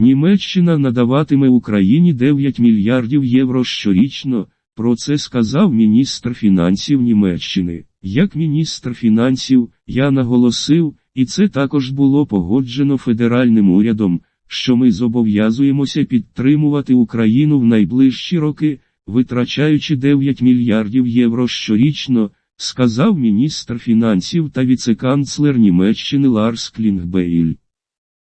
Німеччина надаватиме Україні 9 мільярдів євро щорічно, про це сказав міністр фінансів Німеччини. Як міністр фінансів, я наголосив, і це також було погоджено федеральним урядом, що ми зобов'язуємося підтримувати Україну в найближчі роки, витрачаючи 9 мільярдів євро щорічно, сказав міністр фінансів та віцеканцлер Німеччини Ларс Клінгбейль.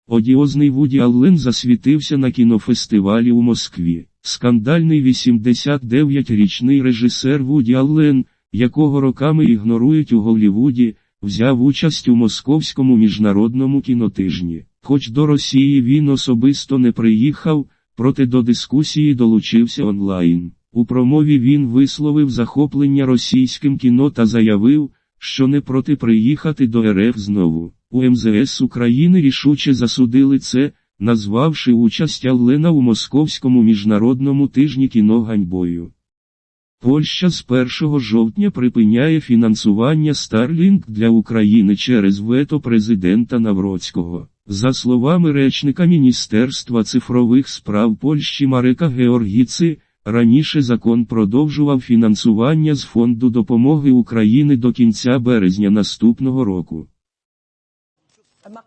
Одіозний Вуді Аллен засвітився на кінофестивалі у Москві. Скандальний 89-річний режисер Вуді Аллен, якого роками ігнорують у Голлівуді, взяв участь у московському міжнародному кінотижні. Хоч до Росії він особисто не приїхав, проте до дискусії долучився онлайн. У промові він висловив захоплення російським кіно та заявив, що не проти приїхати до РФ знову. У МЗС України рішуче засудили це, назвавши участь Аллена у московському міжнародному тижні кіно ганьбою. Польща з 1 жовтня припиняє фінансування Starlink для України через вето президента Навроцького. За словами речника Міністерства цифрових справ Польщі Марека Георгіци, раніше закон продовжував фінансування з Фонду допомоги України до кінця березня наступного року.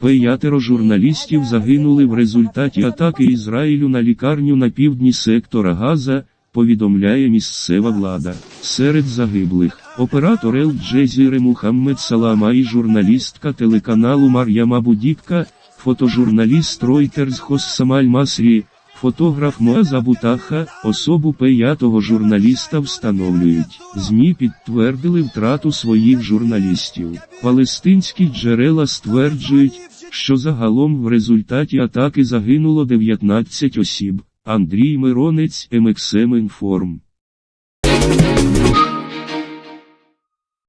П'ятеро журналістів загинули в результаті атаки Ізраїлю на лікарню на півдні сектора Газа, повідомляє місцева влада. Серед загиблих оператор Ел Джезіри Мухаммед Салама і журналістка телеканалу Мар'яма Будікка, фотожурналіст Reuters Хоссамаль Масрі, фотограф Муаза Бутаха, особу п'ятого журналіста встановлюють. ЗМІ підтвердили втрату своїх журналістів. Палестинські джерела стверджують, що загалом в результаті атаки загинуло 19 осіб. Андрій Миронець МХМ Інформ.